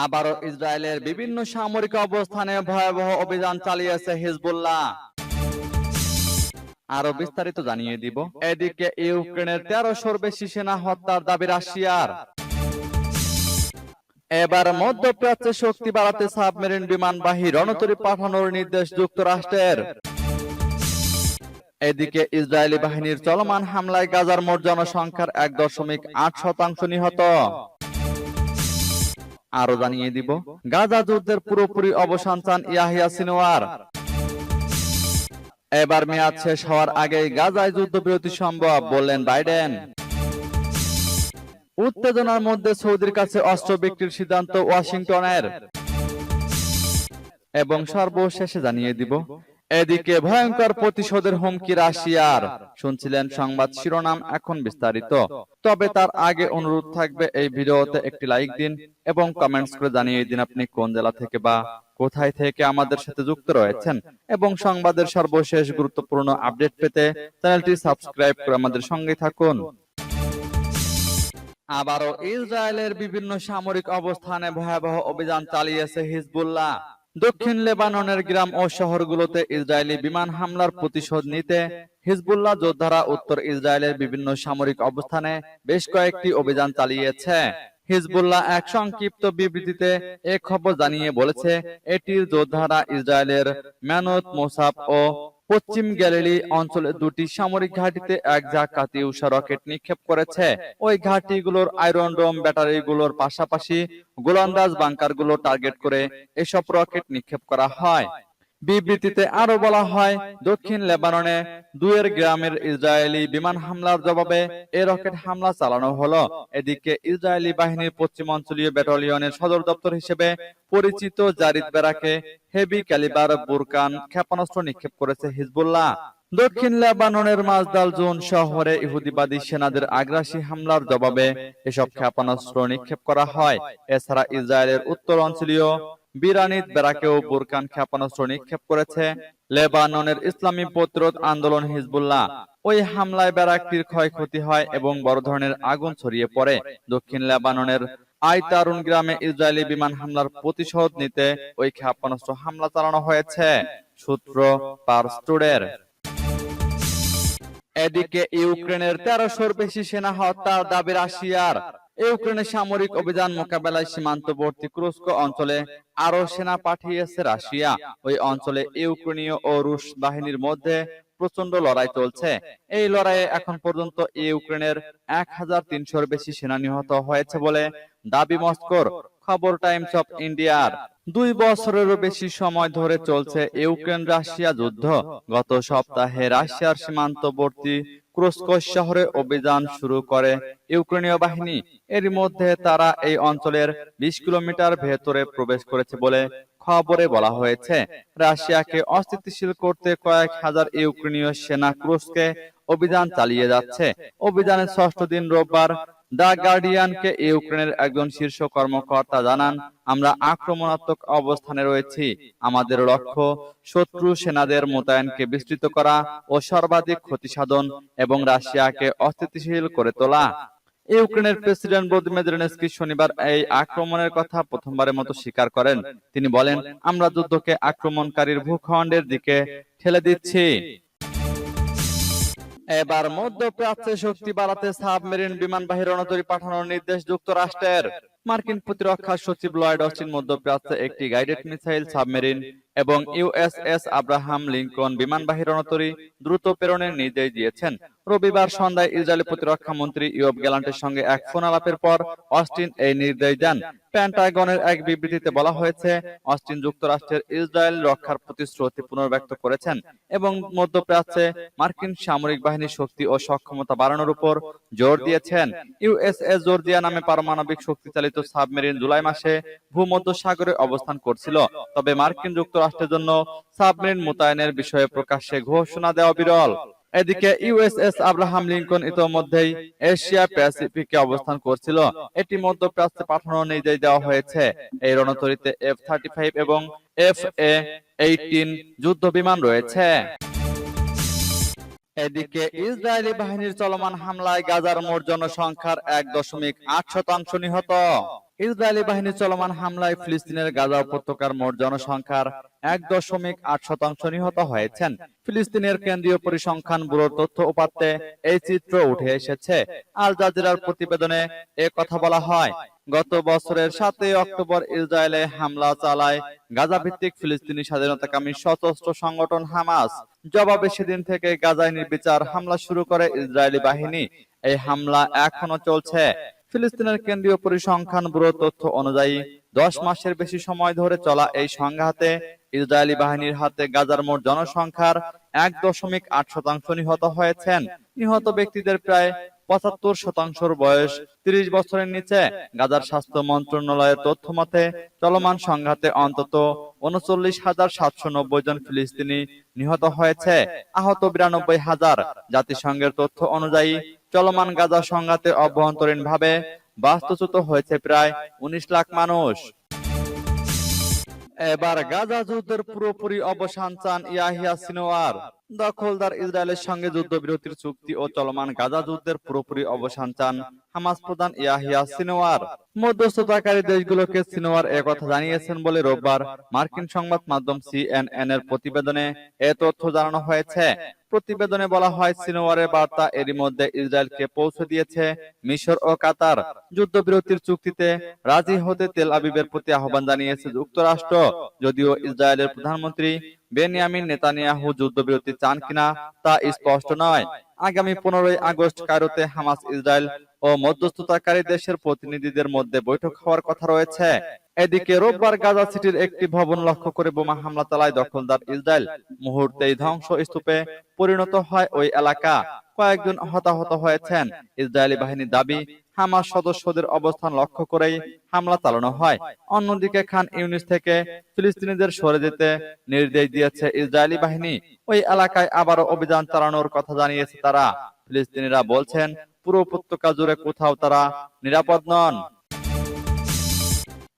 আবারও ইসরায়েলের বিভিন্ন সামরিক অবস্থানে ভয়াবহ অভিযান চালিয়েছে হিজবুল্লাহ। আরও বিস্তারিত জানিয়ে দিব। এদিকে ইউক্রেনের তেরোশোর বেশি সেনা হত্যার দাবি রাশিয়ার। এবার মধ্যপ্রাচ্যে শক্তি বাড়াতে সাবমেরিন বিমানবাহী রণতরী পাঠানোর নির্দেশ যুক্তরাষ্ট্রের। এদিকে ইসরায়েলি বাহিনীর চলমান হামলায় গাজার মোট জনসংখ্যার এক দশমিক আট শতাংশ নিহত। আরও জানিয়ে দিব, গাজা যুদ্ধের পুরোপুরি অবসান চান ইয়াহিয়া সিনোয়ার এবার মেয়াদ শেষ হওয়ার আগেই গাজায় যুদ্ধবিরতি সম্ভব, বললেন বাইডেন। উত্তেজনার মধ্যে সৌদির কাছে অস্ত্র বিক্রির সিদ্ধান্ত ওয়াশিংটনের। এবং সর্বশেষে জানিয়ে দিব এদিকে ভয়ঙ্কর প্রতিশোধের হুমকি রাশিয়ার। শুনছিলেন সংবাদ শিরোনাম এখন বিস্তারিত। তবে তার আগে অনুরোধ থাকবে এই ভিডিওতে একটি লাইক দিন এবং কমেন্টস করে জানিয়ে দিন আপনি কোন জেলা থেকে বা কোথায় থেকে আমাদের সাথে যুক্ত রয়েছেন। এবং সংবাদের সর্বশেষ গুরুত্বপূর্ণ আপডেট পেতে চ্যানেলটি সাবস্ক্রাইব করে আমাদের সঙ্গে থাকুন। আবারও ইসরায়েলের বিভিন্ন সামরিক অবস্থানে ভয়াবহ অভিযান চালিয়েছে হিজবুল্লাহ। দক্ষিণ লেবাননের গ্রাম ও শহরগুলোতে ইসরায়েলি বিমান হামলার প্রতিশোধ নিতে হিজবুল্লাহ যোদ্ধারা উত্তর ইসরায়েলের বিভিন্ন সামরিক অবস্থানে বেশ কয়েকটি অভিযান চালিয়েছে। হিজবুল্লাহ এক সংক্ষিপ্ত বিবৃতিতে এ খবর জানিয়ে বলেছে, এটির যোদ্ধারা ইসরায়েলের ম্যানত মোসাব ও পশ্চিম গ্যালিলি অঞ্চলে দুটি সামরিক ঘাঁটিতে এক ঝাঁক উষা রকেট নিক্ষেপ করেছে। ওই ঘাঁটিগুলোর আয়রন ডোম ব্যাটারিগুলোর পাশাপাশি গোলন্দাজ বাংকারগুলো টার্গেট করে এসব রকেট নিক্ষেপ করা হয়। বিবৃতিতে আরও বলা হয়, দক্ষিণ লেবাননে দুয়ের গ্রামের ইসরায়েলি বিমান হামলার জবাবে এ রকেট হামলা চালানো হলো। এদিকে ইসরায়েলি বাহিনীর পশ্চিমাঞ্চলীয় ব্যাটালিয়নের সদর দপ্তর হিসেবে পরিচিত জারিদ বেরাকে হেভি ক্যালিবার বুরকান ক্ষেপণাস্ত্র নিক্ষেপ করেছে হিজবুল্লাহ। দক্ষিণ লেবাননের মাজদাল জোন শহরে ইহুদিবাদী সেনাদের আগ্রাসী হামলার জবাবে এসব ক্ষেপণাস্ত্র নিক্ষেপ করা হয়। এছাড়া ইসরায়েলের উত্তর অঞ্চলীয় বিরানিত বেরাকেও বুরকান ক্ষেপণাস্ত্র নিক্ষেপ করেছে লেবাননের ইসলামী প্রতিরোধ আন্দোলন হিজবুল্লাহ। ওই হামলায় ব্যারাকটির ক্ষয়ক্ষতি হয় এবং বড় ধরনের আগুন ছড়িয়ে পড়ে। দক্ষিণ লেবাননের আইতারুন গ্রামে ইসরায়েলি বিমান হামলার প্রতিশোধ নিতে ওই ক্ষেপণাস্ত্র হামলা চালানো হয়েছে সূত্র পারস্টুডের এদিকে ইউক্রেনের তেরোশোর বেশি সেনা হত্যার দাবি রাশিয়ার। ইউক্রেনের সামরিক অভিযান মোকাবেলায় সীমান্তবর্তী ক্রুস্ক অঞ্চলে আরও সেনা পাঠিয়েছে রাশিয়া। ওই অঞ্চলে ইউক্রেনীয় ও রুশ বাহিনীর মধ্যে প্রচণ্ড লড়াই চলছে। এই লড়াইয়ে এখন পর্যন্ত ইউক্রেনের এক হাজার তিনশোর বেশি সেনা নিহত হয়েছে বলে দাবি মস্কোর খবর টাইমস অফ ইন্ডিয়ার। দুই বছরেরও বেশি সময় ধরে চলছে ইউক্রেন রাশিয়া যুদ্ধ। গত সপ্তাহে রাশিয়ার সীমান্তবর্তী ক্রুস্কস শহরে অভিযান শুরু করে ইউক্রেনীয় বাহিনী। এর মধ্যে তারা এই অঞ্চলের বিশ কিলোমিটার ভেতরে প্রবেশ করেছে বলে খবরে বলা হয়েছে। রাশিয়াকে অস্থিতিশীল করতে কয়েক হাজার ইউক্রেনীয় সেনা ক্রুশকে অভিযান চালিয়ে যাচ্ছে। অভিযানের ষষ্ঠ দিন রোববার দা গার্ডিয়ানকে ইউক্রেনের একজন শীর্ষ কর্মকর্তা জানান, আমরা আক্রমণাত্মক অবস্থানে রয়েছি। আমাদের লক্ষ্য শত্রু সেনাদের মোতায়েনকে বিস্তৃত করা ও সর্বাধিক ক্ষতি সাধন এবং রাশিয়াকে অস্থিতিশীল করে তোলা। ইউক্রেনের প্রেসিডেন্ট ভলোদিমির জেলেনস্কি শনিবার এই আক্রমণের কথা প্রথমবারের মতো স্বীকার করেন। তিনি বলেন, আমরা যুদ্ধকে আক্রমণকারীর ভূখণ্ডের দিকে ঠেলে দিচ্ছি। এবার মধ্যপ্রাচ্যে শক্তি বাড়াতে সাবমেরিন বিমানবাহী রণতরী পাঠানোর নির্দেশ যুক্তরাষ্ট্রের। মার্কিন প্রতিরক্ষা সচিব লয়েড অস্টিন মধ্যপ্রাচ্যে একটি গাইডেড মিসাইল সাবমেরিন এবং ইউএসএস আব্রাহাম লিঙ্কন বিমানবাহী রণতরী দ্রুত প্রেরণের নির্দেশ দিয়েছেন। রবিবার সন্ধ্যায় ইসরায়েলি প্রতিরক্ষা মন্ত্রী ইয়ব গ্যালান্টের সঙ্গে এক ফোন আলাপের পর অস্টিন এই নির্দেশ দেন। প্যান্টাগনের এক বিবৃতিতে বলা হয়েছে অস্টিন যুক্তরাষ্ট্রের ইসরায়েল রক্ষার প্রতিশ্রুতি পুনর্ব্যক্ত করেছেন এবং মধ্যপ্রাচ্যে মার্কিন সামরিক বাহিনীর শক্তি ও সক্ষমতা বাড়ানোর উপর জোর দিয়েছেন। ইউএসএস জর্জিয়া নামে পারমাণবিক শক্তিচালিত সাবমেরিন জুলাই মাসে ভূমধ্য সাগরে অবস্থান করছিল। তবে মার্কিন যুক্তরাষ্ট্রের জন্য সাবমেরিন মোতায়েনের বিষয়ে প্রকাশ্যে ঘোষণা দেওয়া বিরল। এদিকে ইউএসএস আব্রাহাম লিঙ্কন ইতোমধ্যেই এশিয়া প্যাসিফিকে অবস্থান করছিল। এটি মধ্যপ্রাচ্যে পাঠানোর নির্দেশ দেওয়া হয়েছে। এই রণতরীতে এফ থার্টি ফাইভ এবং এফ এ এইটিন যুদ্ধ বিমান রয়েছে। এদিকে ইসরায়েলি বাহিনীর চলমান হামলায় গাজার মোট জনসংখ্যার এক দশমিক আট শতাংশ নিহত। ইসরায়েলি বাহিনীর চলমান হামলায় ফিলিস্তিনের গাজা উপত্যকার মোট জনসংখ্যার এক দশমিক আট শতাংশ নিহত হয়েছেন। ফিলিস্তিনের কেন্দ্রীয় পরিসংখ্যান ব্যুরোর তথ্য উপাত্তে এই চিত্র উঠে এসেছে। আল জাজিরার প্রতিবেদনে এ কথা বলা হয়, গত বছরের সাতই অক্টোবর ইসরায়েলে হামলা চালায় গাজা ভিত্তিক ফিলিস্তিনি স্বাধীনতাকামী সশস্ত্র সংগঠন হামাস। জবাবে সেদিন থেকে গাজায় নির্বিচার হামলা শুরু করে ইসরায়েলি বাহিনী। এই হামলা এখনও চলছে। ফিলিস্তিনের কেন্দ্রীয় পরিসংখ্যান ব্যুরো তথ্য অনুযায়ী, দশ মাসের বেশি সময় ধরে চলা এই সংঘাতে ইসরায়েলি বাহিনীর হাতে গাজার মোট জনসংখ্যার এক দশমিক আট শতাংশ নিহত হয়েছেন। নিহত ব্যক্তিদের প্রায় পঁচাত্তর শতাংশের বয়স তিরিশ বছরের নিচে। গাজার স্বাস্থ্য মন্ত্রণালয়ের তথ্য মতে, চলমান সংঘাতে অন্তত উনচল্লিশ হাজার সাতশো নব্বই জন ফিলিস্তিনি নিহত হয়েছে। আহত বিরানব্বই হাজার জাতিসংঘের তথ্য অনুযায়ী চলমান গাজা সংঘাতে অভ্যন্তরীণভাবে বাস্তুচ্যুত হয়েছে প্রায় উনিশ লাখ মানুষ। এবার গাজা যুদ্ধের পুরোপুরি অবসান চান ইয়াহিয়া সিনোয়ার। দখলদার ইসরায়েলের সঙ্গে যুদ্ধবিরতির চুক্তি ও চলমান গাজা যুদ্ধের পুরোপুরি অবসান চান হামাস প্রধান ইয়াহিয়া সিনোয়ার। মধ্যস্থতাকারী দেশগুলোকে সিনোয়ার একথা জানিয়েছেন বলে রোববার মার্কিন সংবাদ মাধ্যম সিএনএন এর প্রতিবেদনে এ তথ্য জানানো হয়েছে। প্রতিবেদনে বলা হয় সিনোয়ারের বার্তা এরই মধ্যে ইসরায়েলকে পৌঁছে দিয়েছে মিশর ও কাতার। যুদ্ধবিরতির চুক্তিতে রাজি হতে তেল আবিবের প্রতি আহ্বান জানিয়েছে যুক্তরাষ্ট্র। যদিও ইসরায়েলের প্রধানমন্ত্রী বেনিয়ামিন নেতানিয়াহু যুদ্ধবিরতি চান কিনা তা স্পষ্ট নয়। আগামী পনেরোই আগস্ট কায়রোতে হামাস ইসরায়েল ও মধ্যস্থতাকারী দেশের প্রতিনিধিদের মধ্যে বৈঠক হওয়ার কথা রয়েছে। এদিকে রোববার গাজা সিটির একটি ভবন লক্ষ্য করে বোমা হামলা চালায় দখলদার ইসরায়েল। মুহূর্তেই ধ্বংস স্তূপে পরিণত হয় ওই এলাকা। কয়েকজন হতাহত হয়েছেন। ইসরায়েলি বাহিনীর দাবি হামাস সদস্যদের অবস্থান লক্ষ্য করেই হামলা চালানো হয়। অন্যদিকে খান ইউনিস থেকে ফিলিস্তিনিদের সরে যেতে নির্দেশ দিয়েছে ইসরায়েলি বাহিনী। ওই এলাকায় আবারও অভিযান চালানোর কথা জানিয়েছে তারা। ফিলিস্তিনিরা বলছেন পুরো উপত্যকা জুড়ে কোথাও তারা নিরাপদ নন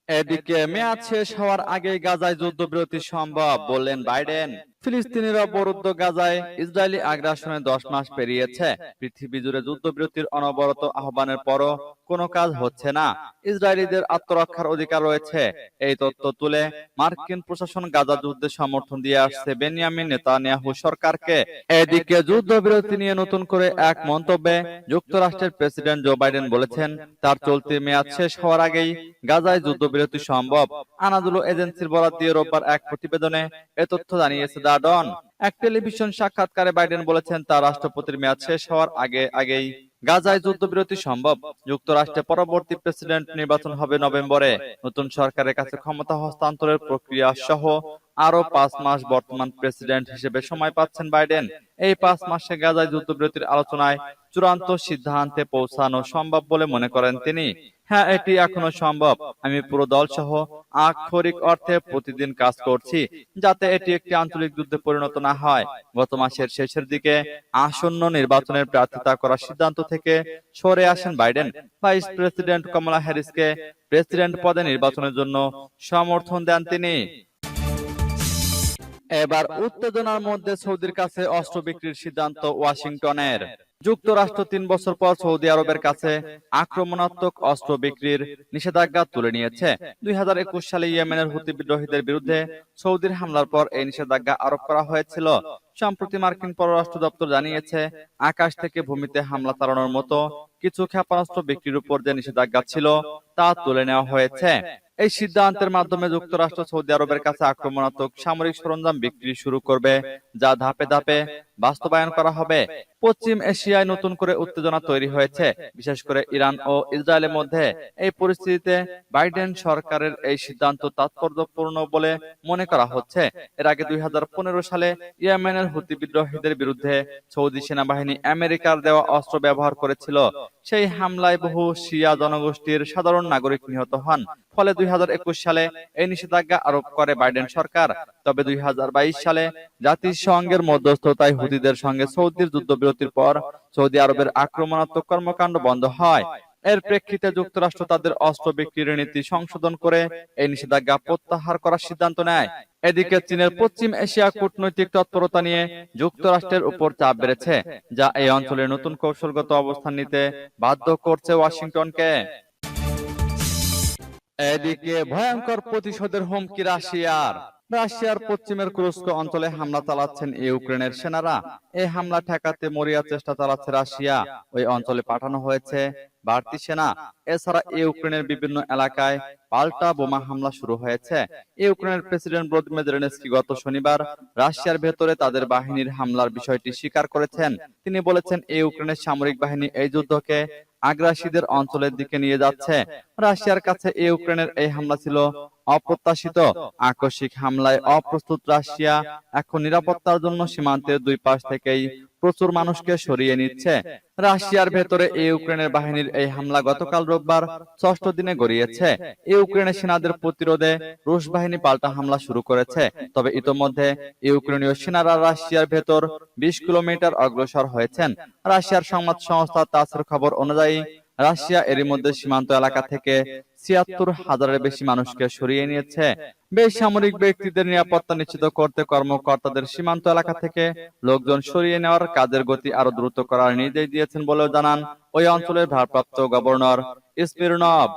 এদিকে মেয়াদ শেষ হওয়ার আগে গাজায় যুদ্ধবিরতি সম্ভব বললেন বাইডেন। ফিলিস্তিনিরা অবরুদ্ধ গাজায় ইসরায়েলি আগ্রাসনে দশ মাস পেরিয়েছে। পৃথিবী জুড়ে যুদ্ধবিরতির অনবরত আহ্বানের পরও কোনো কাজ হচ্ছে না। ইসরায়েলিদের আত্মরক্ষার অধিকার রয়েছে। এই তথ্য তুলে মার্কিন প্রশাসন গাজা যুদ্ধে সমর্থন দিয়ে আসছে বেনিয়ামিন নেতানিয়াহু সরকারকে। এদিকে যুদ্ধবিরতি নিয়ে নতুন করে এক মন্তব্যে যুক্তরাষ্ট্রের প্রেসিডেন্ট জো বাইডেন বলেছেন, তার চলতি মেয়াদ শেষ হওয়ার আগেই গাজায় যুদ্ধবিরতি সম্ভব। আনাদুলো এজেন্সির বরাদ দিয়ে রোববার এক প্রতিবেদনে এ তথ্য জানিয়েছে। দা ডন এক টেলিভিশন সাক্ষাৎকারে বাইডেন বলেছেন, তার রাষ্ট্রপতির মেয়াদ শেষ হওয়ার আগে আগেই গাজায় যুদ্ধবিরতি সম্ভব। যুক্তরাষ্ট্রে পরবর্তী প্রেসিডেন্ট নির্বাচন হবে নভেম্বরে। নতুন সরকারের কাছে ক্ষমতা হস্তান্তরের প্রক্রিয়া সহ আরও পাঁচ মাস বর্তমান প্রেসিডেন্ট হিসেবে সময় পাচ্ছেন বাইডেন। এই পাঁচ মাসে গাজায় যুদ্ধবিরতির আলোচনায় চূড়ান্ত সিদ্ধান্তে পৌঁছানো সম্ভব বলে মনে করেন তিনি। হ্যাঁ এটি এখনও সম্ভব। আমি পুরো দল সহ আক্ষরিক অর্থে প্রতিদিন কাজ করছি, যাতে এটি একটি আঞ্চলিক যুদ্ধে পরিণত না হয়। গত মাসের শেষের দিকে আসন্ন নির্বাচনের প্রার্থিতা করার সিদ্ধান্ত থেকে সরে আসেন বাইডেন। ভাইস প্রেসিডেন্ট কমলা হ্যারিসকে প্রেসিডেন্ট পদে নির্বাচনের জন্য সমর্থন দেন তিনি। এবার উত্তেজনার মধ্যে সৌদির কাছে অস্ত্র বিক্রির সিদ্ধান্ত ওয়াশিংটনের। যুক্তরাষ্ট্র তিন বছর পর সৌদি আরবের কাছে আক্রমণাত্মক অস্ত্র বিক্রির নিষেধাজ্ঞা তুলে নিয়েছে। দুই হাজার একুশ সালে ইয়েমেনের হুতি বিদ্রোহীদের বিরুদ্ধে সৌদির হামলার পর এই নিষেধাজ্ঞা আরোপ করা হয়েছিল। সম্প্রতি মার্কিন পররাষ্ট্র দপ্তর জানিয়েছে, আকাশ থেকে ভূমিতে হামলা চালানোর মতো কিছু ক্ষেপণাস্ত্র বিক্রির উপর যে নিষেধাজ্ঞা ছিল, তা তুলে নেওয়া হয়েছে। এই সিদ্ধান্তের মাধ্যমে যুক্তরাষ্ট্র সৌদি আরবের কাছে আক্রমণাত্মক সামরিক সরঞ্জাম বিক্রি শুরু করবে, যা ধাপে ধাপে বাস্তবায়ন করা হবে। পশ্চিম এশিয়ায় নতুন করে উত্তেজনা তৈরি হয়েছে, বিশেষ করে ইরান ও ইসরায়েলের মধ্যে। এই পরিস্থিতিতে বাইডেন সরকারের এই সিদ্ধান্ত তাৎপর্যপূর্ণ বলে মনে করা হচ্ছে। এর আগে দুই হাজার পনেরো সালে ইয়েমেনের হুতি বিদ্রোহীদের বিরুদ্ধে সৌদি সেনাবাহিনী আমেরিকার দেওয়া অস্ত্র ব্যবহার করেছিল। সেই হামলায় বহু শিয়া জনগোষ্ঠীর সাধারণ নাগরিক নিহত হন। ফলে দুই হাজার একুশ সালে এই নিষেধাজ্ঞা আরোপ করে বাইডেন সরকার। তবে দুই হাজার বাইশ সালে জাতিসংঘের মধ্যস্থতায় হুতিদের সঙ্গে সৌদির যুদ্ধবিরতির পর সৌদি আরবের আক্রমণাত্মক কর্মকাণ্ড বন্ধ হয়। এর প্রেক্ষিতে যুক্তরাষ্ট্র তাদের অস্ত্র বিক্রির নীতি সংশোধন করে এই নিষেধাজ্ঞা প্রত্যাহার করার সিদ্ধান্ত নেয়। এদিকে চীনের পশ্চিম এশিয়া কূটনৈতিক তৎপরতা নিয়ে যুক্তরাষ্ট্রের উপর চাপ বেড়েছে, যা এই অঞ্চলে নতুন কৌশলগত অবস্থান নিতে বাধ্য করছে ওয়াশিংটনকে। এদিকে ভয়ঙ্কর প্রতিশোধের হুমকি রাশিয়ার। রাশিয়ার পশ্চিমের কুরস্ক অঞ্চলে হামলা চালাচ্ছেন ইউক্রেনের সেনারা। এই হামলা ঠেকাতে মরিয়া চেষ্টা চালাচ্ছে রাশিয়া। ওই অঞ্চলে পাঠানো হয়েছে বাড়তি সেনা এছাড়া ইউক্রেনের বিভিন্ন এলাকায় পাল্টা বোমা হামলা শুরু হয়েছে। ইউক্রেনের প্রেসিডেন্ট ভ্লাদিমির জেলেনস্কি গত শনিবার রাশিয়ার ভেতরে তাদের বাহিনীর হামলার বিষয়টি স্বীকার করেছেন। তিনি বলেছেন ইউক্রেনের সামরিক বাহিনী এই যুদ্ধকে আগ্রাসীদের অঞ্চলের দিকে নিয়ে যাচ্ছে। রাশিয়ার কাছে ইউক্রেনের এই হামলা ছিল অপ্রত্যাশিত আকস্মিক হামলায় অপ্রস্তুত রাশিয়া এখন নিরাপত্তার জন্য সীমান্তের দুই পাশ থেকেই প্রচুর মানুষকে সরিয়ে নিচ্ছে। রাশিয়ার ভেতরে ইউক্রেনের বাহিনীর এই হামলা গতকাল রোববার ষষ্ঠ দিনে গড়িয়েছে। ইউক্রেনের সেনাদের প্রতিরোধে রুশ বাহিনী পাল্টা হামলা শুরু করেছে। তবে ইতোমধ্যে ইউক্রেনীয় সেনারা রাশিয়ার ভেতর বিশ কিলোমিটার অগ্রসর হয়েছেন। রাশিয়ার সংবাদ সংস্থা তাসের খবর অনুযায়ী রাশিয়া এরই মধ্যে সীমান্ত এলাকা থেকে ছিয়াত্তর হাজারের বেশি মানুষকে সরিয়ে নিয়েছে। বেসামরিক ব্যক্তিদের নিরাপত্তা নিশ্চিত করতে কর্মকর্তাদের সীমান্ত এলাকা থেকে লোকজন সরিয়ে নেওয়ার কাজের গতি আরও দ্রুত করার নির্দেশ দিয়েছেন বলেও জানান ওই অঞ্চলের ভারপ্রাপ্ত গভর্নর স্পিরনভ